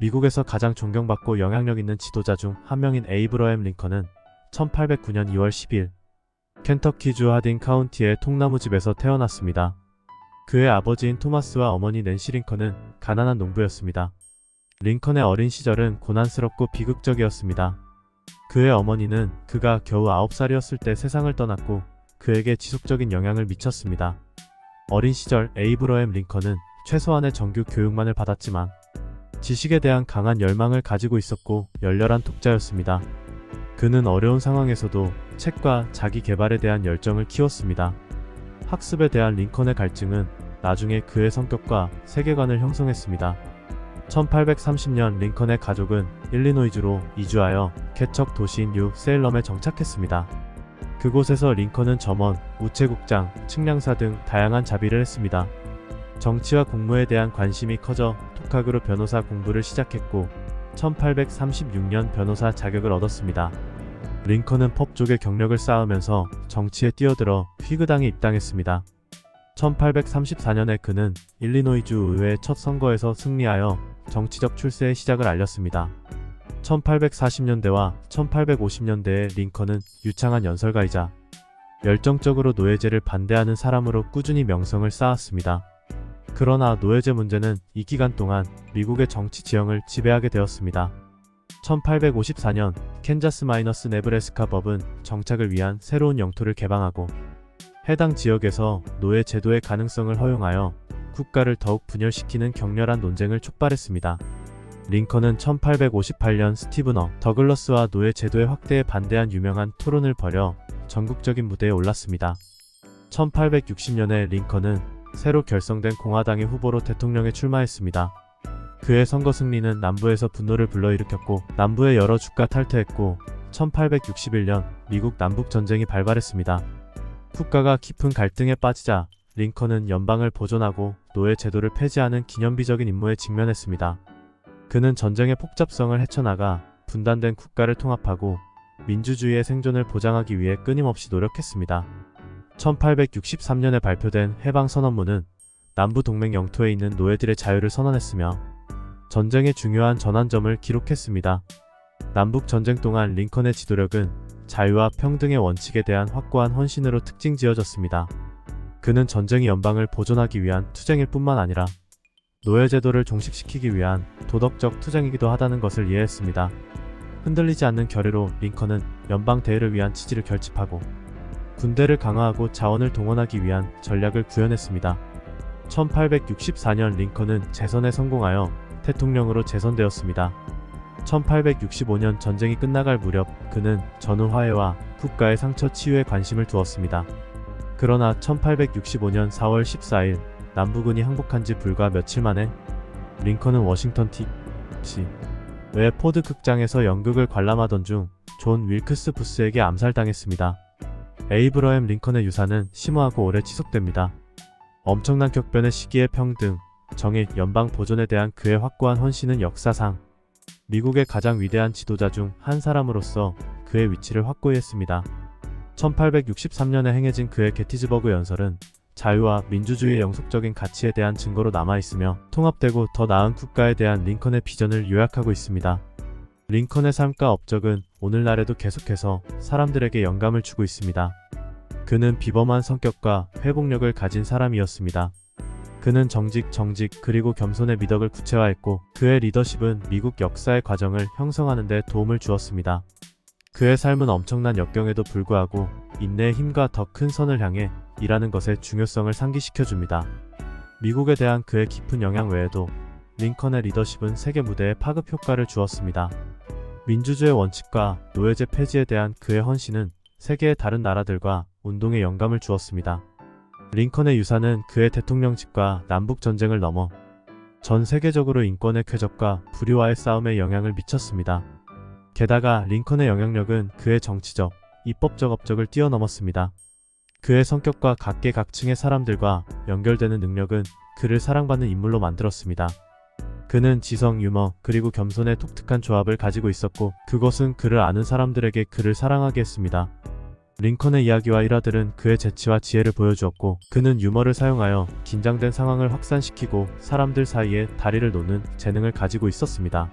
미국에서 가장 존경받고 영향력 있는 지도자 중 한 명인 에이브러햄 링컨은 1809년 2월 10일 켄터키주 하딘 카운티의 통나무집에서 태어났습니다. 그의 아버지인 토마스와 어머니 낸시 링컨은 가난한 농부였습니다. 링컨의 어린 시절은 고난스럽고 비극적이었습니다. 그의 어머니는 그가 겨우 9살이었을 때 세상을 떠났고 그에게 지속적인 영향을 미쳤습니다. 어린 시절 에이브러햄 링컨은 최소한의 정규 교육만을 받았지만 지식에 대한 강한 열망을 가지고 있었고 열렬한 독자였습니다. 그는 어려운 상황에서도 책과 자기 개발에 대한 열정을 키웠습니다. 학습에 대한 링컨의 갈증은 나중에 그의 성격과 세계관을 형성했습니다. 1830년 링컨의 가족은 일리노이주로 이주하여 개척 도시인 뉴 세일럼에 정착했습니다. 그곳에서 링컨은 점원, 우체국장, 측량사 등 다양한 자비를 했습니다. 정치와 공무에 대한 관심이 커져 톡학으로 변호사 공부를 시작했고 1836년 변호사 자격을 얻었습니다. 링컨은 펍 쪽의 경력을 쌓으면서 정치에 뛰어들어 휘그당에 입당했습니다. 1834년에 그는 일리노이주 의회 첫 선거에서 승리하여 정치적 출세의 시작을 알렸습니다. 1840년대와 1850년대에 링컨은 유창한 연설가이자 열정적으로 노예제를 반대하는 사람으로 꾸준히 명성을 쌓았습니다. 그러나 노예제 문제는 이 기간 동안 미국의 정치 지형을 지배하게 되었습니다. 1854년 캔자스 마이너스 네브래스카 법은 정착을 위한 새로운 영토를 개방하고 해당 지역에서 노예 제도의 가능성을 허용하여 국가를 더욱 분열시키는 격렬한 논쟁을 촉발했습니다. 링컨은 1858년 스티브너 더글러스와 노예 제도의 확대에 반대한 유명한 토론을 벌여 전국적인 무대에 올랐습니다. 1860년에 링컨은 새로 결성된 공화당의 후보로 대통령에 출마했습니다. 그의 선거 승리는 남부에서 분노를 불러일으켰고 남부의 여러 주가 탈퇴했고 1861년 미국 남북 전쟁이 발발했습니다. 국가가 깊은 갈등에 빠지자 링컨은 연방을 보존하고 노예 제도를 폐지하는 기념비적인 임무에 직면했습니다. 그는 전쟁의 복잡성을 헤쳐나가 분단된 국가를 통합하고 민주주의의 생존을 보장하기 위해 끊임없이 노력했습니다. 1863년에 발표된 해방선언문은 남부 동맹 영토에 있는 노예들의 자유를 선언했으며 전쟁의 중요한 전환점을 기록했습니다. 남북 전쟁 동안 링컨의 지도력은 자유와 평등의 원칙에 대한 확고한 헌신으로 특징 지어졌습니다. 그는 전쟁이 연방을 보존하기 위한 투쟁일 뿐만 아니라 노예제도를 종식시키기 위한 도덕적 투쟁이기도 하다는 것을 이해했습니다. 흔들리지 않는 결의로 링컨은 연방 대회를 위한 지지를 결집하고 군대를 강화하고 자원을 동원하기 위한 전략을 구현했습니다. 1864년 링컨은 재선에 성공하여 대통령으로 재선되었습니다. 1865년 전쟁이 끝나갈 무렵 그는 전후 화해와 국가의 상처 치유에 관심을 두었습니다. 그러나 1865년 4월 14일 남부군이 항복한 지 불과 며칠 만에 링컨은 워싱턴 DC 외 포드 극장에서 연극을 관람하던 중 존 윌크스 부스에게 암살당했습니다. 에이브러햄 링컨의 유산은 심오하고 오래 지속됩니다. 엄청난 격변의 시기의 평등, 정의, 연방 보존에 대한 그의 확고한 헌신은 역사상 미국의 가장 위대한 지도자 중 한 사람으로서 그의 위치를 확고히 했습니다. 1863년에 행해진 그의 게티즈버그 연설은 자유와 민주주의의 영속적인 가치에 대한 증거로 남아있으며 통합되고 더 나은 국가에 대한 링컨의 비전을 요약하고 있습니다. 링컨의 삶과 업적은 오늘날에도 계속해서 사람들에게 영감을 주고 있습니다. 그는 비범한 성격과 회복력을 가진 사람이었습니다. 그는 정직, 정직, 그리고 겸손의 미덕을 구체화했고 그의 리더십은 미국 역사의 과정을 형성하는 데 도움을 주었습니다. 그의 삶은 엄청난 역경에도 불구하고 인내의 힘과 더 큰 선을 향해 일하는 것의 중요성을 상기시켜 줍니다. 미국에 대한 그의 깊은 영향 외에도 링컨의 리더십은 세계 무대에 파급 효과를 주었습니다. 민주주의 원칙과 노예제 폐지에 대한 그의 헌신은 세계의 다른 나라들과 운동에 영감을 주었습니다. 링컨의 유산은 그의 대통령직과 남북 전쟁을 넘어 전 세계적으로 인권의 쾌적과 불의와의 싸움에 영향을 미쳤습니다. 게다가 링컨의 영향력은 그의 정치적, 입법적 업적을 뛰어넘었습니다. 그의 성격과 각계각층의 사람들과 연결되는 능력은 그를 사랑받는 인물로 만들었습니다. 그는 지성, 유머, 그리고 겸손의 독특한 조합을 가지고 있었고 그것은 그를 아는 사람들에게 그를 사랑하게 했습니다. 링컨의 이야기와 일화들은 그의 재치와 지혜를 보여주었고 그는 유머를 사용하여 긴장된 상황을 확산시키고 사람들 사이에 다리를 놓는 재능을 가지고 있었습니다.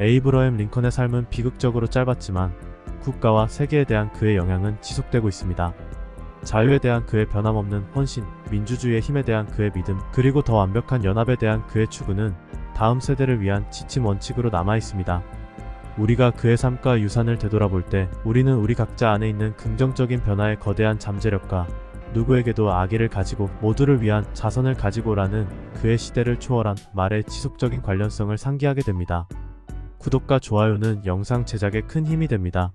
에이브러햄 링컨의 삶은 비극적으로 짧았지만 국가와 세계에 대한 그의 영향은 지속되고 있습니다. 자유에 대한 그의 변함없는 헌신, 민주주의의 힘에 대한 그의 믿음, 그리고 더 완벽한 연합에 대한 그의 추구는 다음 세대를 위한 지침 원칙으로 남아 있습니다. 우리가 그의 삶과 유산을 되돌아볼 때 우리는 우리 각자 안에 있는 긍정적인 변화의 거대한 잠재력과 누구에게도 악의를 가지고 모두를 위한 자선을 가지고라는 그의 시대를 초월한 말의 지속적인 관련성을 상기하게 됩니다. 구독과 좋아요는 영상 제작에 큰 힘이 됩니다.